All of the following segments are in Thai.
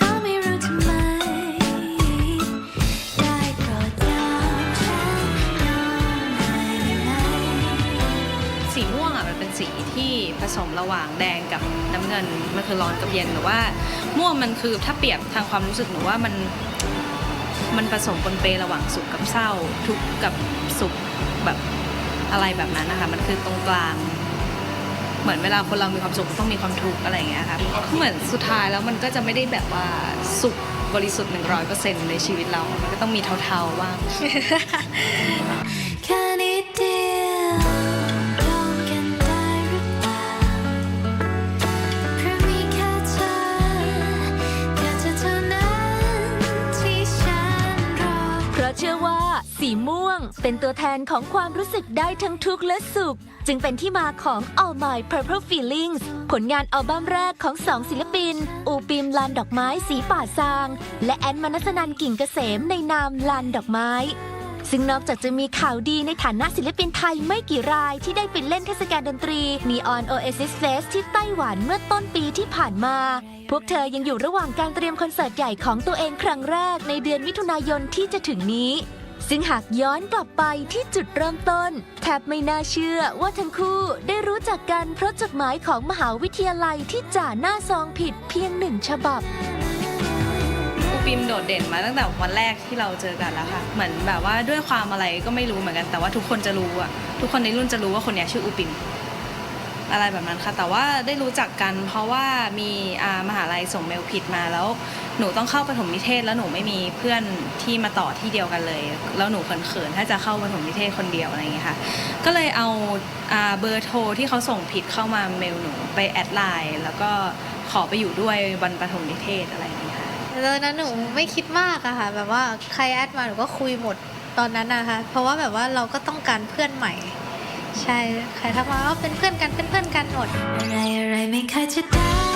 ก็ไม่รู้ทำไม ได้โปรดยอมฉันยอมหน่อยได้ไหม สีม่วงอะมันเป็นสีที่ผสมระหว่างแดงกับน้ำเงินมันคือร้อนกับเย็นหรือว่า ม่วงมันคือถ้าเปรียบทางความรู้สึกหนูว่ามันมันผสมปนเประหว่างสุขกับเศร้า ทุกข์กับสุขแบบอะไรแบบนั้นนะคะ มันคือตรงกลาง เหมือนเวลาคนเรามีความสุขก็ต้องมีความทุกข์อะไรอย่างเงี้ยค่ะเหมือนสุดท้ายแล้วมันก็จะไม่ได้แบบว่าสุขบริสุทธิ์หนึ่งร้อยเปอร์เซ็นต์ในชีวิตเรา มันก็ต้องมีเทาๆบ้างแค่นิดเดียวยอมกันได้หรือเปล่าเพราะมีแค่เธอแค่เธอเท่านั้นที่ฉันรอเพราะเชื่อว่าสีม่วงเป็นตัวแทนของความรู้สึกได้ทั้งทุกข์และสุข จึงเป็นที่มาของ All My Purple Feelings ผลงานอัลบั้มแรกของสองศิลปิน อูปิมลานดอกไม้สีป่าซาง และแอนมนัสนันกิ่งเกษมในนามลานดอกไม้ ซึ่งนอกจากจะมีข่าวดีในฐานะศิลปินไทยไม่กี่รายที่ได้ไปเล่นเทศกาลดนตรี Neon Oasis Fest ที่ไต้หวันเมื่อต้นปีที่ผ่านมา พวกเธอยังอยู่ระหว่างการเตรียมคอนเสิร์ตใหญ่ของตัวเองครั้งแรกในเดือนมิถุนายนที่จะถึงนี้ ซึ่งหากย้อนกลับไปที่จุดเริ่มต้น แทบไม่น่าเชื่อว่าทั้งคู่ได้รู้จักกันเพราะจดหมายของมหาวิทยาลัยที่จ่าหน้าซองผิดเพียงหนึ่งฉบับอูปิมโดดเด่นมาตั้งแต่วันแรกที่เราเจอกันแล้วค่ะเหมือนแบบว่าด้วยความอะไรก็ไม่รู้เหมือนกันแต่ว่าทุกคนจะรู้อะทุกคนในรุ่นจะรู้ว่าคนเนี้ยชื่ออูปิม อะไรแบบนั้นค่ะ แต่ว่าได้รู้จักกันเพราะว่ามีอ่ามหาลัยส่งเมลผิดมาแล้ว หนูต้องเข้าปฐมนิเทศ แล้วหนูไม่มีเพื่อนที่มาต่อที่เดียวกันเลย แล้วหนูเขินๆถ้าจะเข้าปฐมนิเทศคนเดียวอะไรอย่างเงี้ยค่ะ ก็เลยเอาเบอร์โทรที่เขาส่งผิดเข้ามาเมลหนูไปแอดไลน์แล้วก็ขอไปอยู่ด้วยวันปฐมนิเทศอะไรอย่างเงี้ยค่ะตอนนั้นหนูไม่คิดมากอะค่ะ แบบว่าใครแอดมาหนูก็คุยหมดตอนนั้นนะคะ เพราะว่าแบบว่าเราก็ต้องการเพื่อนใหม่ ใช่ ใครทักมาว่าเป็นเพื่อนกันเป็นเพื่อนกันหมดอะไรอะไรไม่เคยจะได้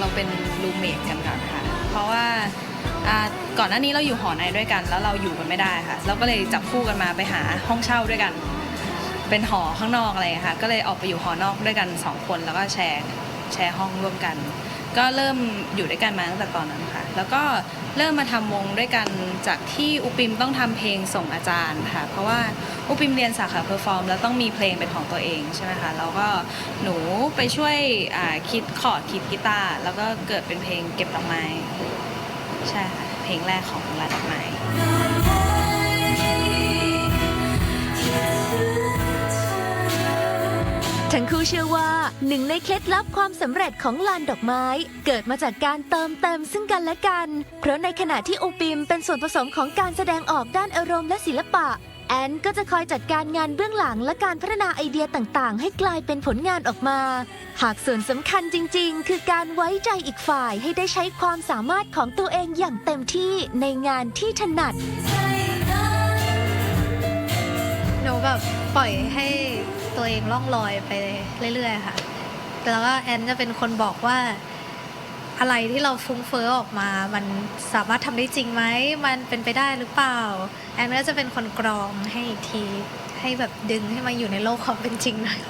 เราเป็นรูเมทกันก่อนค่ะ เพราะว่าก่อนหน้านี้เราอยู่หอในด้วยกัน แล้วเราอยู่กันไม่ได้ค่ะ เราก็เลยจับคู่กันมาไปหาห้องเช่าด้วยกัน เป็นหอข้างนอกอะไรค่ะ ก็เลยออกไปอยู่หอนอกด้วยกันสองคนแล้วก็แชร์แชร์ห้องร่วมกัน ก็เริ่มอยู่ด้วยกันมาตั้งแต่ตอนนั้นค่ะ แล้วก็ เริ่มมาทำวงด้วยกันจากที่อุปิมต้องทำเพลงส่งอาจารย์ค่ะเพราะว่าอุปิมเรียนสาขาเพอร์ฟอร์มแล้วต้องมีเพลงเป็นของตัวเองใช่ไหมคะแล้วก็หนูไปช่วยคิดคอร์ดคิดกีตาร์แล้วก็เกิดเป็นเพลงเก็บดอกไม้ใช่ค่ะเพลงแรกของลาดอกไม้ ทั้งคู่เชื่อว่าหนึ่งในเคล็ดลับความสำเร็จของลานดอกไม้ เกิดมาจากการเติมเต็มซึ่งกันและกัน เพราะในขณะที่โอปิมเป็นส่วนผสมของการแสดงออกด้านอารมณ์และศิลปะ แอนก็จะคอยจัดการงานเบื้องหลังและการพัฒนาไอเดียต่างๆ ให้กลายเป็นผลงานออกมา หากส่วนสำคัญจริง ๆ คือการไว้ใจอีกฝ่ายให้ได้ใช้ความสามารถของตัวเองอย่างเต็มที่ในงานที่ถนัด หนูแบบปล่อยให้ ตัวเองล่องลอยไปเรื่อยๆค่ะ แล้วก็แอนจะเป็นคนบอกว่าอะไรที่เราฟุ้งเฟ้อออกมา มันสามารถทำได้จริงไหม มันเป็นไปได้หรือเปล่า แอนก็จะเป็นคนกรองให้อีกที ให้แบบดึงให้มาอยู่ในโลกความเป็นจริงหน่อย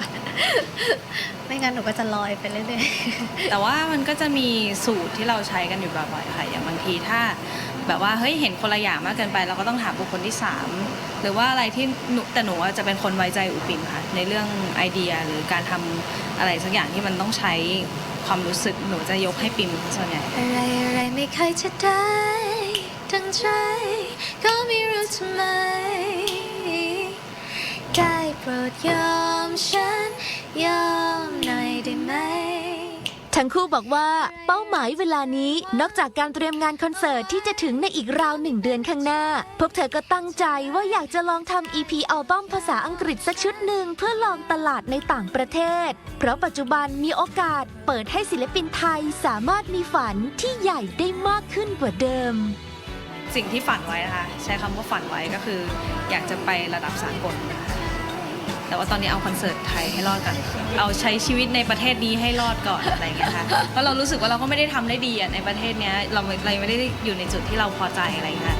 ไม่งั้นหนูก็จะลอยไปเรื่อยๆ แต่ว่ามันก็จะมีสูตรที่เราใช้กันอยู่บ่อยๆค่ะ อย่างบางทีถ้า แบบว่าเฮ้ยเห็นคนละอย่างมากเกินไป เราก็ต้องถามบุคคลที่สามหรือว่าอะไรที่หนูแต่หนูอะจะเป็นคนไว้ใจอุปิมค่ะในเรื่องไอเดียหรือการทำอะไรสักอย่างที่มันต้องใช้ความรู้สึกหนูจะยกให้ปิมส่วนใหญ่ อะไรอะไรไม่เคยจะได้ดังใจก็ไม่รู้ทำไมได้โปรดยอมฉัน ยอมหน่อยได้ไหม ทั้งคู่บอกว่าเป้าหมายเวลานี้นอกจากการเตรียมงานคอนเสิร์ตที่จะถึงในอีกราวหนึ่งเดือนข้างหน้า พวกเธอก็ตั้งใจว่าอยากจะลองทำ EP อัลบั้มภาษาอังกฤษสักชุดหนึ่งเพื่อลองตลาดในต่างประเทศ เพราะปัจจุบันมีโอกาสเปิดให้ศิลปินไทยสามารถมีฝันที่ใหญ่ได้มากขึ้นกว่าเดิม สิ่งที่ฝันไว้นะคะใช้คำว่าฝันไว้ก็คือ อยากจะไประดับสากลนะคะ แต่ว่าตอนนี้เอาคอนเสิร์ตไทยให้รอดก่อนเอาใช้ชีวิตในประเทศนี้ให้รอดก่อนอะไรอย่างเงี้ยค่ะเพราะเรารู้สึกว่าเราก็ไม่ได้ทำได้ดีอะในประเทศเนี้ยเราเราไม่ได้อยู่ในจุดที่เราพอใจอะไรอย่างเงี้ย